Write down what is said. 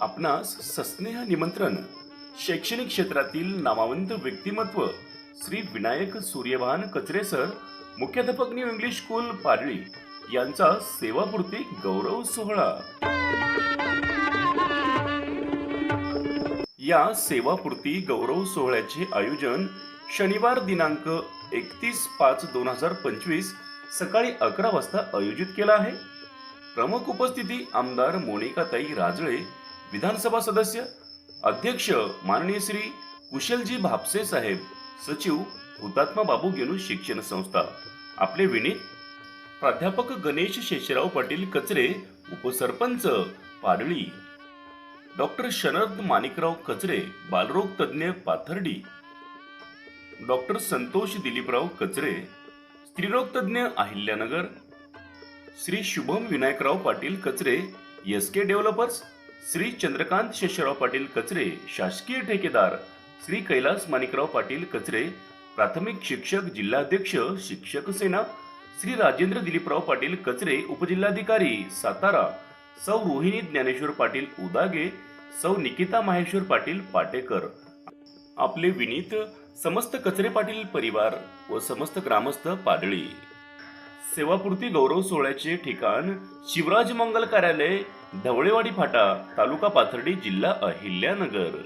आपणास सस्नेह निमंत्रण शैक्षणिक क्षेत्रातील नामावंत व्यक्तिमत्व श्री विनायक सूर्यभान कचरे सर मुख्याध्यापक न्यू इंग्लिश स्कूल पारळी यांचा सेवापूर्ती गौरव सोहळा. या सेवापूर्ती गौरव सोहळ्याचे आयोजन शनिवार दिनांक एकतीस पाच दोन हजार पंचवीस सकाळी अकरा वाजता आयोजित केला आहे. प्रमुख उपस्थिती आमदार मोनिकाताई राजळे विधानसभा सदस्य अध्यक्ष माननीय श्री कुशलजी भापसे साहेब सचिव हुतात्मा बाबू गेनू शिक्षण संस्था आपले विनीत प्राध्यापक गणेश शेषराव पाटील कचरे उपसरपंच पाडळी डॉक्टर शरद माणिकराव कचरे बालरोग तज्ज्ञ पाथर्डी डॉक्टर संतोष दिलीपराव कचरे स्त्रीरोग तज्ज्ञ Ahilyanagar Shri Shubham Vinayakrao Patil Kachare S K developers Shri Chandrakant Sheshrao Patil Kachare शासकीय ठेकेदार. श्री कैलास माणिकराव पाटील कचरे प्राथमिक शिक्षक जिल्हाध्यक्ष शिक्षक सेना. श्री राजेंद्र दिलीपराव पाटील कचरे उपजिल्हाधिकारी सातारा. सौ रोहिणी ज्ञानेश्वर पाटील उदागे. सौ निकिता माहेश्वर पाटील पाटेकर. आपले विनीत समस्त कचरे पाटील परिवार व समस्त ग्रामस्थ पाडळी सेवापूर्ती गौरव सोहळ्याचे ठिकाण शिवराज मंगल कार्यालय धवळेवाडी फाटा तालुका पाथर्डी जिल्हा अहिल्यानगर.